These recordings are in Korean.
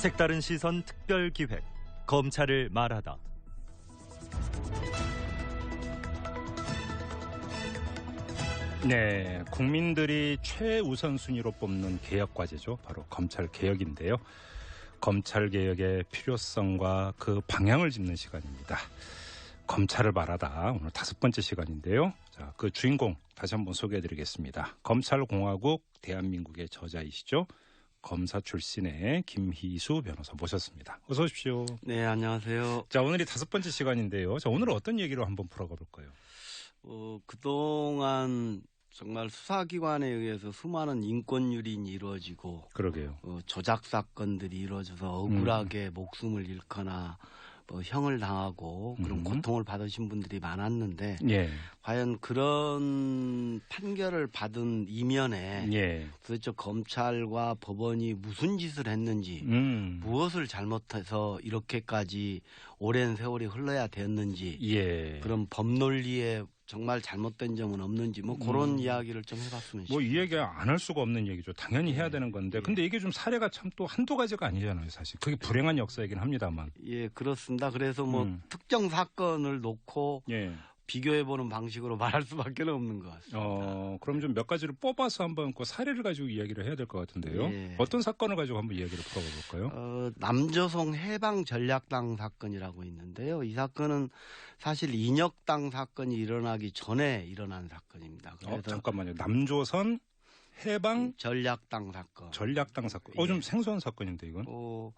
색다른 시선 특별 기획 검찰을 말하다. 네, 국민들이 최우선 순위로 뽑는 개혁 과제죠. 바로 검찰 개혁인데요. 검찰 개혁의 필요성과 그 방향을 짚는 시간입니다. 검찰을 말하다 오늘 다섯 번째 시간인데요. 자, 그 주인공 다시 한번 소개해 드리겠습니다. 검찰공화국 대한민국의 저자이시죠. 검사 출신의 김희수 변호사 모셨습니다. 어서 오십시오. 네, 안녕하세요. 자, 오늘이 다섯 번째 시간인데요. 자, 오늘 어떤 얘기로 한번 풀어가 볼까요? 어, 그동안 정말 수사기관에 의해서 수많은 인권 유린이 이루어지고 그러게요. 어, 조작 사건들이 이루어져서 억울하게 목숨을 잃거나 뭐 형을 당하고 그런 음. 고통을 받으신 분들이 많았는데 예, 과연 그런 판결을 받은 이면에 예, 도대체 검찰과 법원이 무슨 짓을 했는지 음, 무엇을 잘못해서 이렇게까지 오랜 세월이 흘러야 됐는지 예. 그런 법논리에 정말 잘못된 점은 없는지 뭐 그런 이야기를 좀 해봤으면 뭐이 싶습니다. 얘기 안 할 수가 없는 얘기죠. 당연히 해야 되는 건데. 근데 이게 좀 사례가 참 또 한두 가지가 아니잖아요, 사실. 그게 불행한 역사이긴 합니다만. 예, 그렇습니다. 그래서 뭐 음. 특정 사건을 놓고 예. 비교해보는 방식으로 말할 수밖에 없는 것 같습니다. 어, 그럼 좀 몇 가지를 뽑아서 한번 그 사례를 가지고 이야기를 해야 될 것 같은데요. 예. 어떤 사건을 가지고 한번 이야기를 풀어가 볼까요? 어, 남조성 해방 전략당 사건이라고 있는데요. 이 사건은 사실 인혁당 사건이 일어나기 전에 일어난 사건입니다. 어, 잠깐만요. 남조선 해방 전략당 사건. 전략당 사건. 어, 좀 예. 생소한 사건인데 이건. 어,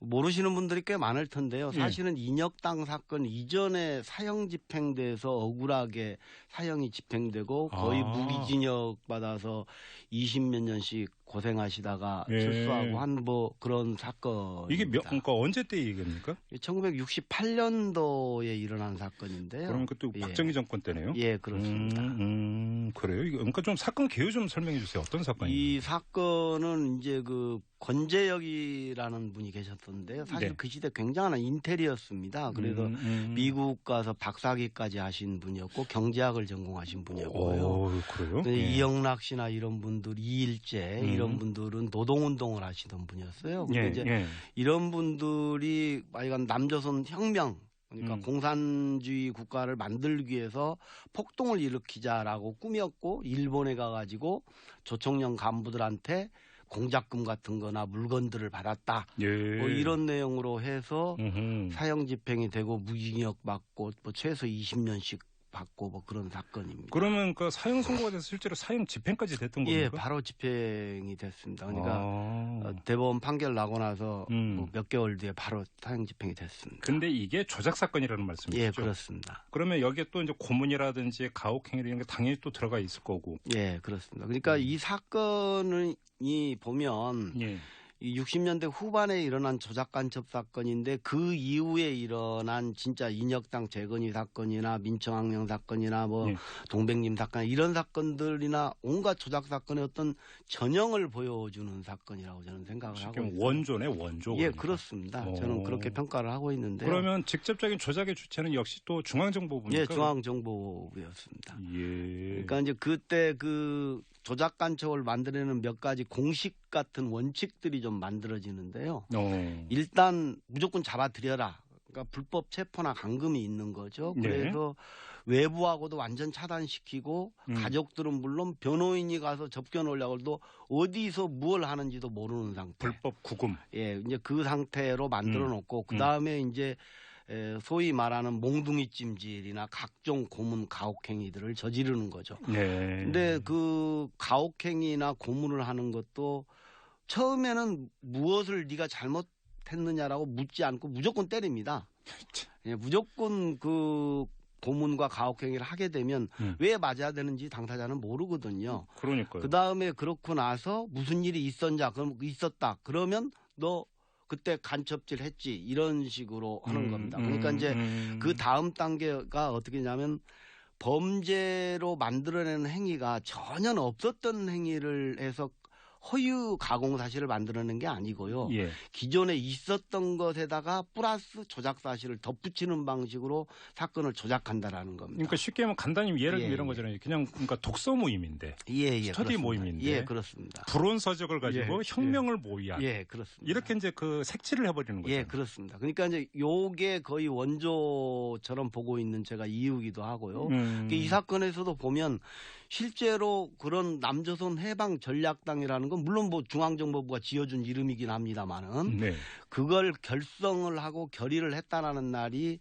모르시는 분들이 꽤 많을 텐데요. 예. 사실은 인혁당 사건 이전에 사형 집행돼서 억울하게 사형이 집행되고 거의 아. 무기징역 받아서 20몇 년씩 고생하시다가 예. 출소하고 한 뭐 그런 사건. 이게 몇, 그러니까 언제 때 얘기입니까? 1968년도에 일어난 사건인데요. 그러면 그때 예. 박정희 정권 때네요. 예, 그렇습니다. 음, 음, 그러니까 좀 사건 개요 좀 설명해 주세요. 어떤 사건이에요? 이 사건은 이제 그 권재혁이라는 분이 계셨던데요. 사실 네. 그 시대 굉장한 인테리어였습니다. 그래서 음, 음. 미국 가서 박사학위까지 하신 분이었고 경제학을 전공하신 분이었고요. 오, 그래요? 근데 예. 이영락 씨나 이런 분들 이일재 음. 이런 분들은 노동운동을 하시던 분이었어요. 근데 예, 이제 예. 이런 분들이 하여간 남조선 혁명 그러니까 음. 공산주의 국가를 만들기 위해서 폭동을 일으키자라고 꾸몄고 일본에 가가지고 조총련 간부들한테 공작금 같은 거나 물건들을 받았다. 예. 뭐 이런 내용으로 해서 음흠. 사형 집행이 되고 무기징역 받고 뭐 최소 20년씩 받고 뭐 그런 사건입니다. 그러면 그 사형 선고가 돼서 실제로 사형 집행까지 됐던 예, 겁니까? 바로 집행이 됐습니다. 그러니까 아. 어, 대법원 판결 나고 나서 음. 뭐 몇 개월 뒤에 바로 사형 집행이 됐습니다. 근데 이게 조작 사건이라는 말씀이시죠? 예, 그렇습니다. 그러면 여기에 또 이제 고문이라든지 가혹행위 이런 게 당연히 또 들어가 있을 거고. 예, 그렇습니다. 그러니까 이 사건이 보면 예. 이 60년대 후반에 일어난 조작 간첩 사건인데 그 이후에 일어난 진짜 인혁당 재건이 사건이나 민청항명 사건이나 뭐 예. 동백님 사건 이런 사건들이나 온갖 조작 사건의 어떤 전형을 보여주는 사건이라고 저는 생각을 하고 있어요. 원조네 원조. 예. 그렇습니다. 오. 저는 그렇게 평가를 하고 있는데요. 그러면 직접적인 조작의 주체는 역시 또 중앙정보부니까. 예, 중앙정보부였습니다. 예. 그러니까 이제 그때 그 조작 간첩을 만들어내는 몇 가지 공식 같은 원칙들이 좀 만들어지는데요. 어. 일단 무조건 잡아들여라. 그러니까 불법 체포나 감금이 있는 거죠. 네. 그래서 외부하고도 완전 차단시키고 음. 가족들은 물론 변호인이 가서 접견하려고 해도 어디서 무엇을 하는지도 모르는 상태. 불법 구금. 예, 이제 그 상태로 만들어 놓고 음. 그 다음에 이제 에, 소위 말하는 몽둥이 찜질이나 각종 고문 가혹행위들을 저지르는 거죠. 네. 근데 그 가혹행위나 고문을 하는 것도 처음에는 무엇을 네가 잘못했느냐라고 묻지 않고 무조건 때립니다. 예, 무조건 그 고문과 가혹행위를 하게 되면 음. 왜 맞아야 되는지 당사자는 모르거든요. 그러니까요. 그 다음에 그렇고 나서 무슨 일이 있었냐, 그럼 있었다. 그러면 너 그때 간첩질 했지 이런 식으로 하는 음, 겁니다. 음, 그러니까 이제 음. 그 다음 단계가 어떻게 냐면 범죄로 만들어내는 행위가 전혀 없었던 행위를 해서 허유 가공 사실을 만들어낸 게 아니고요. 예. 기존에 있었던 것에다가 플러스 조작 사실을 덧붙이는 방식으로 사건을 조작한다라는 겁니다. 그러니까 쉽게 하면 간단히 예를 들면 예, 이런 예. 거잖아요. 그냥 그러니까 독서 모임인데 예, 예, 스터디 그렇습니다. 모임인데. 예, 그렇습니다. 불온 서적을 가지고 예, 혁명을 모의한 예, 그렇습니다. 이렇게 이제 그 색칠을 해버리는 거죠. 예, 그렇습니다. 그러니까 이제 요게 거의 원조처럼 보고 있는 제가 이유기도 하고요. 음. 이 사건에서도 보면 실제로 그런 남조선 해방 전략당이라는 건 물론 뭐 중앙정보부가 지어준 이름이긴 합니다만은 네. 그걸 결성을 하고 결의를 했다라는 날이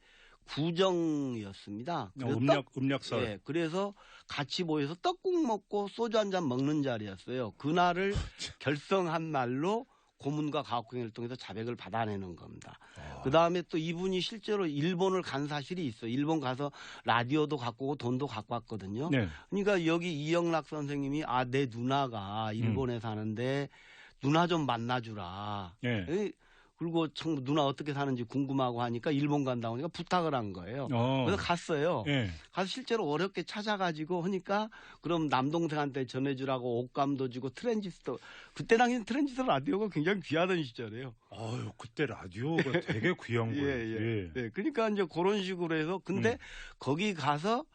구정이었습니다. 어, 음력 음력설. 예, 그래서 같이 모여서 떡국 먹고 소주 한 잔 먹는 자리였어요. 그날을 결성한 날로 고문과 가혹행위를 통해서 자백을 받아내는 겁니다. 어. 그 다음에 또 이분이 실제로 일본을 간 사실이 있어요. 일본 가서 라디오도 갖고 오고 돈도 갖고 왔거든요. 네. 그러니까 여기 이영락 선생님이 아, 내 누나가 일본에 사는데 누나 좀 만나주라. 예. 에, 그리고 참 누나 어떻게 사는지 궁금하고 하니까 일본 간다고 하니까 부탁을 한 거예요. 어. 그래서 갔어요. 예. 가서 실제로 어렵게 찾아가지고 하니까 그럼 남동생한테 전해주라고 옷감도 주고 트랜지스터 그때 당시 트랜지스터 라디오가 굉장히 귀하던 시절이에요. 아유 그때 라디오가 되게 귀한 거예요. 예, 네, 그러니까 이제 그런 식으로 해서 근데 음. 거기 가서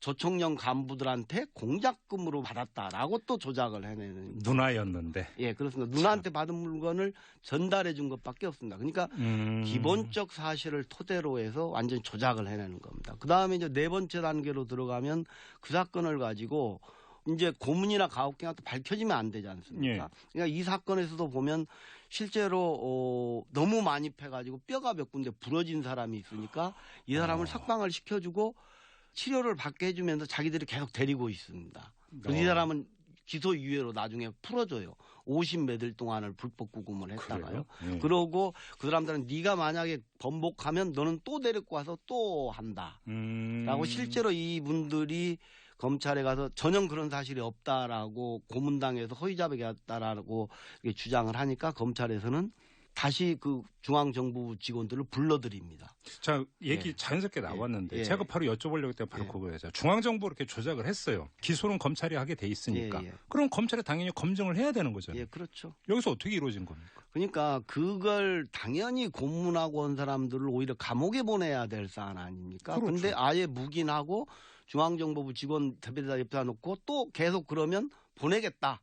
조총련 간부들한테 공작금으로 받았다라고 또 조작을 해내는. 누나였는데. 예, 그렇습니다. 누나한테 받은 물건을 전달해 준 것밖에 없습니다. 그러니까 음. 기본적 사실을 토대로 해서 완전히 조작을 해내는 겁니다. 그 다음에 이제 네 번째 단계로 들어가면 그 사건을 가지고 이제 고문이나 가혹행위가 또 밝혀지면 안 되지 않습니까? 예. 그러니까 이 사건에서도 보면 실제로 어, 너무 많이 패가지고 뼈가 몇 군데 부러진 사람이 있으니까 이 사람을 어. 석방을 시켜주고 치료를 받게 해주면서 자기들이 계속 데리고 있습니다. 그래서 이 어. 사람은 기소 유예로 나중에 풀어줘요. 50몇 일 동안을 불법 구금을 했다가요. 예. 그러고 그 사람들은 네가 만약에 번복하면 너는 또 데리고 와서 또 한다. 음. 라고 실제로 이분들이 검찰에 가서 전혀 그런 사실이 없다라고 고문당해서 허위자백이었다라고 주장을 하니까 검찰에서는 다시 그 중앙정부 직원들을 불러들입니다. 자 얘기 예. 자연스럽게 나왔는데 예. 제가 바로 여쭤보려고 했더니 바로 예. 그거예요. 중앙정부 이렇게 조작을 했어요. 기소는 검찰이 하게 돼 있으니까. 예, 예. 그럼 검찰이 당연히 검증을 해야 되는 거잖아요. 예, 그렇죠. 여기서 어떻게 이루어진 겁니까? 그러니까 그걸 당연히 고문하고 온 사람들을 오히려 감옥에 보내야 될 사안 아닙니까? 그렇죠. 근데 아예 묵인하고 중앙정보부 직원 대표자 옆에다 놓고 또 계속 그러면 보내겠다.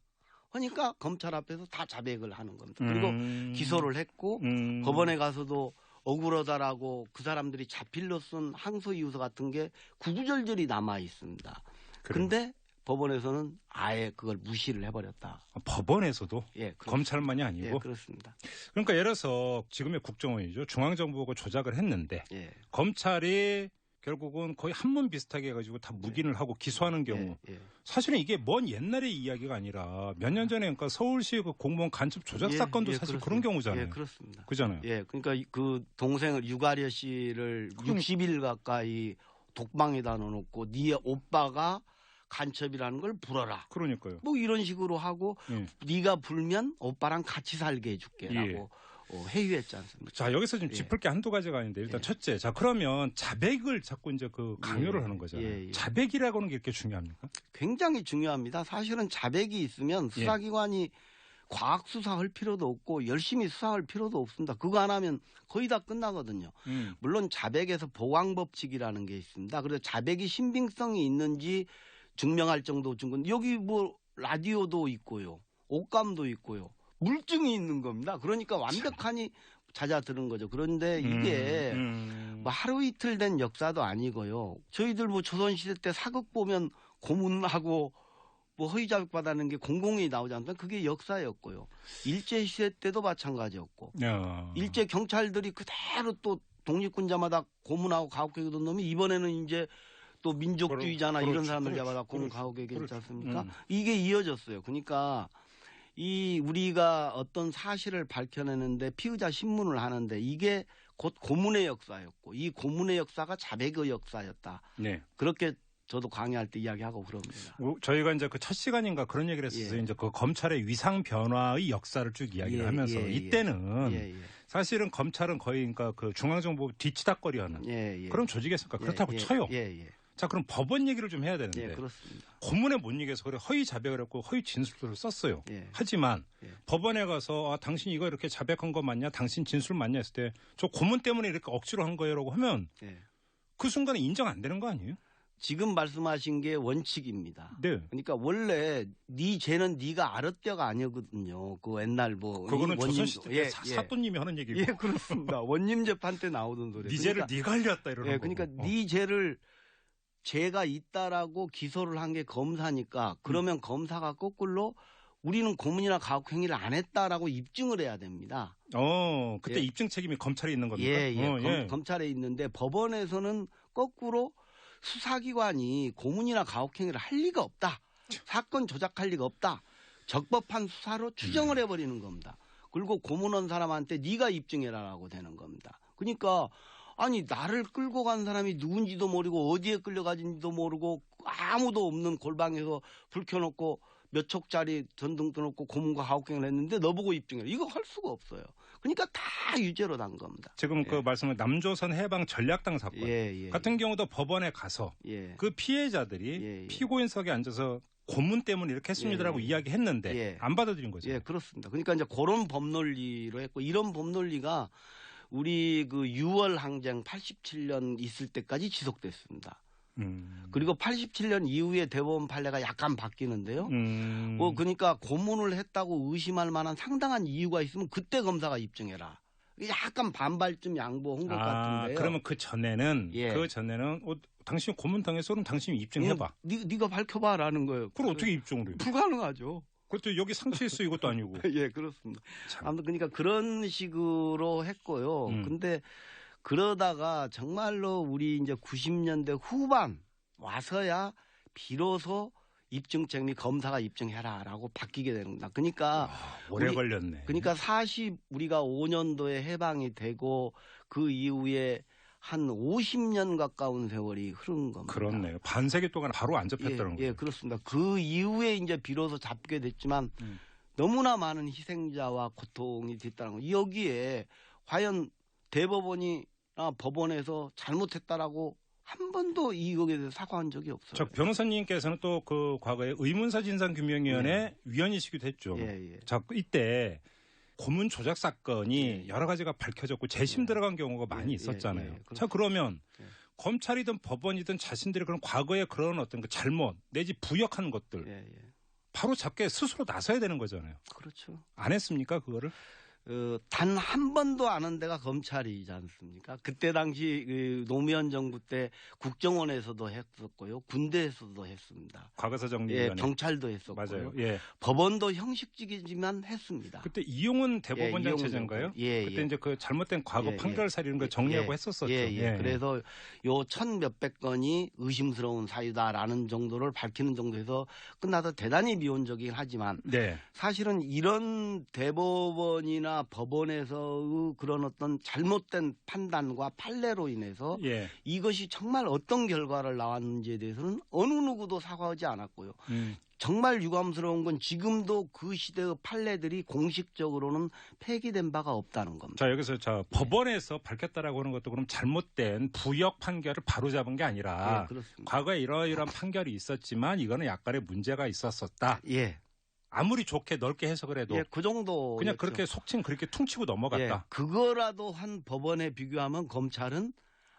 하니까 검찰 앞에서 다 자백을 하는 겁니다. 그리고 음. 기소를 했고 음. 법원에 가서도 억울하다라고 그 사람들이 자필로 쓴 항소 이유서 같은 게 구구절절히 남아 있습니다. 근데 법원에서는 아예 그걸 무시를 해버렸다. 아, 법원에서도 예, 그렇- 검찰만이 예, 아니고 그렇습니다. 그러니까 예를 들어서 지금의 국정원이죠. 중앙정부가 조작을 했는데 예, 검찰이 결국은 거의 한문 비슷하게 해가지고 다 묵인을 하고 기소하는 경우 예, 예. 사실은 이게 먼 옛날의 이야기가 아니라 몇 년 전에 그러니까 서울시 그 공무원 간첩 조작 예, 사건도 예, 사실 그렇습니다. 그런 경우잖아요. 예, 그렇습니다. 그잖아요. 예, 그러니까 이- 그 동생을 유가려 씨를 그럼- 60일 가까이 독방에다 넣어놓고 네 오빠가 간첩이라는 걸 불어라. 그러니까요. 뭐 이런 식으로 하고 예. 네가 불면 오빠랑 같이 살게 해줄게라고 어, 회유했지 않습니까? 자 여기서 좀 예. 짚을 게 한두 가지가 있는데 일단 예. 첫째, 자 그러면 자백을 자꾸 이제 그 강요를 예, 하는 거잖아요. 예, 예. 자백이라고 하는 게 이렇게 중요합니까? 굉장히 중요합니다. 사실은 자백이 있으면 예. 수사기관이 과학 수사할 필요도 없고 열심히 수사할 필요도 없습니다. 그거 안 하면 거의 다 끝나거든요. 음. 물론 자백에서 보강 법칙이라는 게 있습니다. 그래서 자백이 신빙성이 있는지 증명할 정도 증거. 여기 뭐 라디오도 있고요, 옷감도 있고요, 물증이 있는 겁니다. 그러니까 완벽하니 찾아들은 거죠. 그런데 이게 음, 음. 뭐 하루 이틀 된 역사도 아니고요. 저희들 뭐 조선시대 때 사극 보면 고문하고 뭐 허위 자백 받았는 게 공공이 나오지 않나 그게 역사였고요. 일제 시대 때도 마찬가지였고 야. 일제 경찰들이 그대로 또 독립군자마다 고문하고 가혹행위던 놈이 이번에는 이제 또 민족주의자나 그렇- 이런. 사람들. 잡아다 고문. 가혹행위. 않습니까? 음. 이게 이어졌어요. 그러니까 이 우리가 어떤 사실을 밝혀내는데 피의자 신문을 하는데 이게 곧 고문의 역사였고 이 고문의 역사가 자백의 역사였다. 네. 그렇게 저도 강의할 때 이야기하고 그럽니다. 뭐 저희가 이제 그 첫 시간인가 그런 얘기를 했었어요. 예. 이제 그 검찰의 위상 변화의 역사를 쭉 이야기를 예, 하면서 예, 예. 이때는 예, 예. 사실은 검찰은 거의 그러니까 그 중앙정부 뒤치다거리하는. 그런 조직이었으니까 예, 그렇다고 예, 쳐요. 자 그럼 법원 얘기를 좀 해야 되는데 예, 그렇습니다. 고문에 못 이겨서 그래 허위 자백을 했고 허위 진술서를 썼어요. 예. 하지만 예. 법원에 가서 아, 당신 이거 이렇게 자백한 거 맞냐? 당신 진술 맞냐? 했을 때 저 고문 때문에 이렇게 억지로 한 거예요라고 하면 예. 그 순간에 인정 안 되는 거 아니에요? 지금 말씀하신 게 원칙입니다. 네. 그러니까 원래 네 죄는 네가 알았대가 아니거든요. 그 옛날 뭐 그거는 이 원님- 조선시대 때 예, 사, 예. 사또님이 하는 얘기고 예, 그렇습니다. 원님 재판 때 나오던 소리. 네 죄를 네가 알렸다 이러는 예, 거고. 그러니까 어. 네 죄를 죄가 있다라고 기소를 한 게 검사니까 그러면 검사가 거꾸로 우리는 고문이나 가혹 행위를 안 했다라고 입증을 해야 됩니다. 어, 그때 예. 입증 책임이 검찰에 있는 겁니까? 예, 예. 어, 검, 찰에 있는데 법원에서는 거꾸로 수사기관이 고문이나 가혹 행위를 할 리가 없다. 사건 조작할 리가 없다. 적법한 수사로 음. 추정을 해버리는 겁니다. 그리고 고문한 사람한테 네가 입증해라라고 되는 겁니다. 그러니까 아니 나를 끌고 간 사람이 누군지도 모르고 어디에 끌려가진지도 모르고 아무도 없는 골방에서 불 켜놓고 몇 촉짜리 전등 떠놓고 고문과 가혹행위를 했는데 너 보고 입증해라. 이거 할 수가 없어요. 그러니까 다 유죄로 난 겁니다. 지금 그 예. 말씀은 남조선 해방 전략당 사건 예, 예. 같은 경우도 법원에 가서 예. 그 피해자들이 예, 예. 피고인석에 앉아서 고문 때문에 이렇게 했습니다라고 예, 예. 이야기했는데 예. 안 받아들인 거죠. 예, 그렇습니다. 그러니까 이제 그런 법논리로 했고 이런 법논리가 우리 그 6월 항쟁 87년 있을 때까지 지속됐습니다. 음. 그리고 87년 이후에 대법원 판례가 약간 바뀌는데요. 음. 뭐 그러니까 고문을 했다고 의심할 만한 상당한 이유가 있으면 그때 검사가 입증해라. 약간 반발쯤 양보한 것 아, 같은데요. 그러면 그 전에는 예. 그 전에는 어, 당신 고문 당해서 그럼 당신이 입증해봐. 네, 네가 밝혀봐라는 거예요. 그걸 어떻게 입증을 해요? 불가능하죠. 그것도 여기 상처 있어 이것도 아니고. 예, 그렇습니다. 참. 아무튼 그러니까 그런 식으로 했고요. 음. 근데 그러다가 정말로 우리 이제 90년대 후반 와서야 비로소 입증책이 검사가 입증해라라고 바뀌게 겁니다. 그러니까 아, 오래 우리- 걸렸네. 그러니까 40 우리가 5년도에 해방이 되고 그 이후에 한 50년 가까운 세월이 흐른 겁니다. 그렇네요. 반세기 동안 바로 안 잡혔다는 예, 거예요. 예, 그렇습니다. 그 이후에 이제 비로소 잡게 됐지만 음. 너무나 많은 희생자와 고통이 됐다는 거. 여기에 과연 대법원이나 법원에서 잘못했다라고 한 번도 이거에 대해서 사과한 적이 없어요. 저 변호사님께서는 또 그 과거에 의문사 진상규명위원회 위원이시기도 했죠. 예, 예. 자, 이때 고문 조작 사건이 예, 예. 여러 가지가 밝혀졌고 재심 예. 들어간 경우가 많이 예, 있었잖아요. 예, 예. 자, 그러면 예. 검찰이든 법원이든 자신들이 그런 과거에 그런 어떤 그 잘못 내지 부역한 것들 예, 예. 바로 잡게 스스로 나서야 되는 거잖아요. 그렇죠. 안 했습니까 그거를? 어, 단 한 번도 안한 데가 검찰이지 않습니까? 그때 당시 그 노무현 정부 때 국정원에서도 했었고요. 군대에서도 했습니다. 과거사 예, 정리위원회 경찰도 했었고요. 맞아요. 예. 법원도 형식적이지만 했습니다. 그때 이용은 대법원장 이용은 체제인가요? 예, 그때 예. 이제 그 잘못된 과거 예, 판결 사리 이런 거 예, 정리하고 예. 했었었죠. 예, 예. 그래서 요 천 몇백 건이 의심스러운 사유다라는 정도를 밝히는 정도에서 끝나서 대단히 미온적이긴 하지만 네. 사실은 이런 대법원이나 법원에서의 그런 어떤 잘못된 판단과 판례로 인해서 예. 이것이 정말 어떤 결과를 나왔는지에 대해서는 어느 누구도 사과하지 않았고요. 음. 정말 유감스러운 건 지금도 그 시대의 판례들이 공식적으로는 폐기된 바가 없다는 겁니다. 자 여기서 자 법원에서 밝혔다라고 하는 것도 그럼 잘못된 부역 판결을 바로 잡은 게 아니라 예. 과거에 이러이러한 판결이 있었지만 이거는 약간의 문제가 있었었다. 예, 아무리 좋게 넓게 해석을 해도 예, 그 정도. 그냥 그렇게 속칭 그렇게 퉁치고 예, 넘어갔다. 그거라도 한 법원에 비교하면 검찰은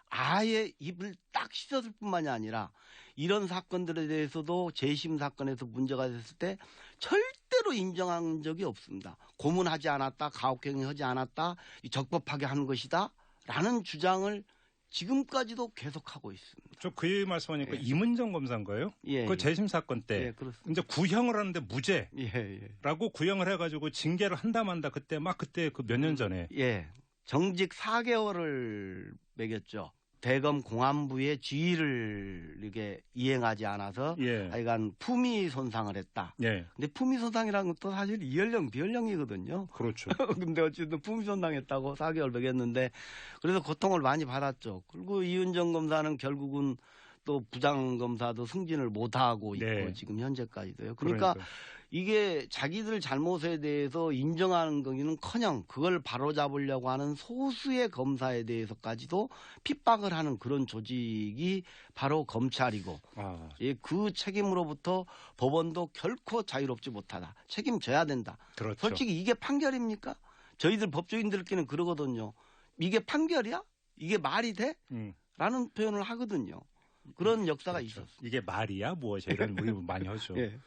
아예 입을 딱 씻었을 뿐만이 아니라 이런 사건들에 대해서도 재심 사건에서 문제가 됐을 때 절대로 인정한 적이 없습니다. 고문하지 않았다, 가혹행위 하지 않았다, 적법하게 한 것이다, 라는 주장을 지금까지도 계속하고 있습니다. 저 그 말씀하니까 예. 이문정 검사인가요? 예, 그 예. 재심 사건 때 예, 그렇습니다. 이제 구형을 하는데 무죄라고 예, 예. 구형을 해가지고 징계를 한다 만다 그때 막 그때 그 몇 년 전에 예. 정직 4개월을 매겼죠. 대검 공안부의 지휘를 이게 이행하지 않아서 예. 하여간 품위 손상을 했다. 예. 근데 품위 손상이라는 것도 사실 이연령 비연령이거든요. 그렇죠. 근데 어쨌든 품위 손상했다고 4개월 매겼는데 그래서 고통을 많이 받았죠. 그리고 이은정 검사는 결국은 또 부장 검사도 승진을 못 하고 있고 네. 지금 현재까지도요. 그러니까 이게 자기들 잘못에 대해서 인정하는 거기는 커녕 그걸 바로잡으려고 하는 소수의 검사에 대해서까지도 핍박을 하는 그런 조직이 바로 검찰이고 아, 예, 그 책임으로부터 법원도 결코 자유롭지 못하다. 책임져야 된다. 그렇죠. 솔직히 이게 판결입니까? 저희들 법조인들끼리는 그러거든요. 이게 판결이야? 이게 말이 돼? 음, 라는 표현을 하거든요. 그런 역사가 그렇죠. 있었어요. 이게 말이야 무엇이야 이런 우리 많이 하죠. 예.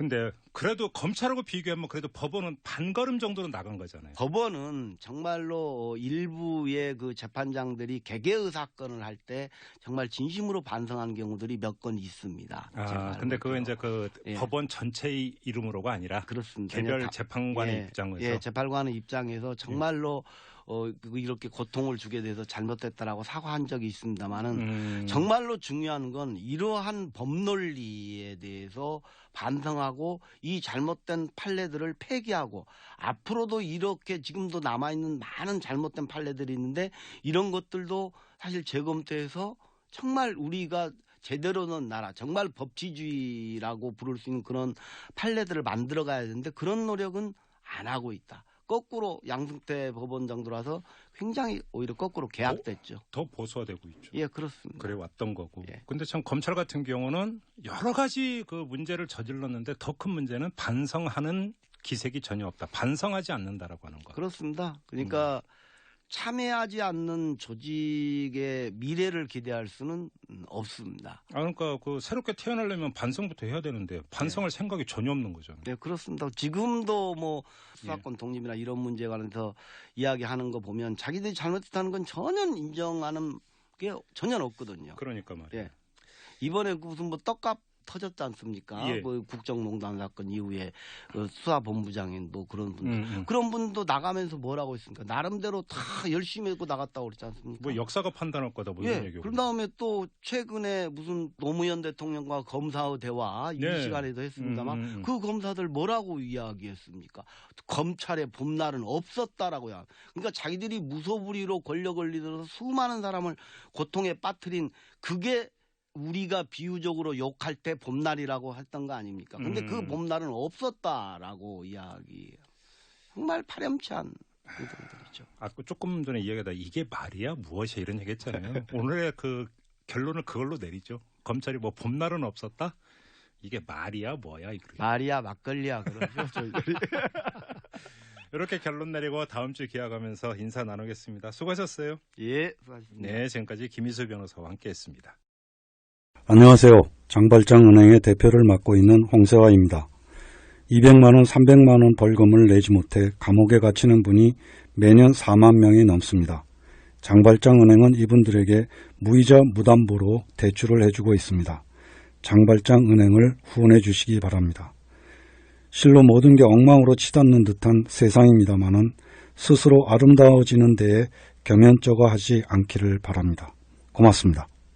근데 그래도 검찰하고 비교하면 그래도 법원은 반걸음 정도로 나간 거잖아요. 법원은 정말로 일부의 그 재판장들이 개개의 사건을 할 때 정말 진심으로 반성하는 경우들이 몇 건 있습니다. 아, 근데 그거. 이제 그 예. 법원 전체의 이름으로가 아니라 그렇습니다. 개별 다- 재판관의 예, 입장에서 예, 재판관의 입장에서 정말로 어, 그 이렇게 고통을 주게 돼서 잘못됐다라고 사과한 적이 있습니다만은 음, 정말로 중요한 건 이러한 법논리에 대해서 반성하고 이 잘못된 판례들을 폐기하고 앞으로도 이렇게 지금도 남아있는 많은 잘못된 판례들이 있는데 이런 것들도 사실 재검토해서 정말 우리가 제대로 된 나라, 정말 법치주의라고 부를 수 있는 그런 판례들을 만들어 가야 되는데 그런 노력은 안 하고 있다. 거꾸로 양승태 법원장 들어와서 굉장히 오히려 거꾸로 계약됐죠. 더 보수화되고 있죠. 예, 그렇습니다. 그래 왔던 거고. 예. 근데 참 검찰 같은 경우는 여러 가지 그 문제를 저질렀는데 더 큰 문제는 반성하는 기색이 전혀 없다. 반성하지 않는다라고 하는 거. 그렇습니다. 그러니까 참여하지 않는 조직의 미래를 기대할 수는 음, 없습니다. 아 그러니까 그 새롭게 태어나려면 반성부터 해야 되는데 반성할 생각이 전혀 없는 거죠. 네, 그렇습니다. 지금도 뭐 예. 수사권 독립이나 이런 문제에 관해서 이야기하는 거 보면 자기들이 잘못했다는 건 전혀 인정하는 게 전혀 없거든요. 그러니까 말이에요. 예. 이번에 그 무슨 뭐 떡값 터졌지 않습니까? 예. 뭐 국정농단 사건 이후에 그 수사본부장인 뭐 그런 분들. 음, 음. 그런 분도 나가면서 뭐라고 했습니까? 나름대로 다 열심히 했고 나갔다고 그랬지 않습니까? 뭐 역사가 판단할 거다 뭐 이런 예. 얘기고. 그런 다음에 또 최근에 무슨 노무현 대통령과 검사의 대화 네. 이 시간에도 했습니다만 음, 음, 음. 그 검사들 뭐라고 이야기했습니까? 검찰의 봄날은 없었다라고요. 그러니까 자기들이 무소불위로 권력을 이뤄서 수많은 사람을 고통에 빠뜨린 그게 우리가 비유적으로 욕할 때 봄날이라고 했던 거 아닙니까? 근데 그 음. 봄날은 없었다라고 이야기. 정말 파렴치한 의도들이죠. 아까 조금 전에 이야기하다 이게 말이야 무엇이야 이런 얘기했잖아요. 오늘의 그 결론을 그걸로 내리죠. 검찰이 뭐 봄날은 없었다. 이게 말이야 뭐야 이거. 말이야 막걸리야 그러죠 저희들이. 이렇게 결론 내리고 다음 주 기약하면서 인사 나누겠습니다. 수고하셨어요. 예, 수고하셨습니다. 네, 지금까지 김희수 변호사와 함께했습니다. 안녕하세요. 장발장 은행의 대표를 맡고 있는 홍세화입니다. 200만 원, 300만 원 벌금을 내지 못해 감옥에 갇히는 분이 매년 4만 명이 넘습니다. 장발장 은행은 이분들에게 무이자 무담보로 대출을 해주고 있습니다. 장발장 은행을 후원해 주시기 바랍니다. 실로 모든 게 엉망으로 치닫는 듯한 세상입니다마는 스스로 아름다워지는 데에 경연쩍어 하지 않기를 바랍니다. 고맙습니다.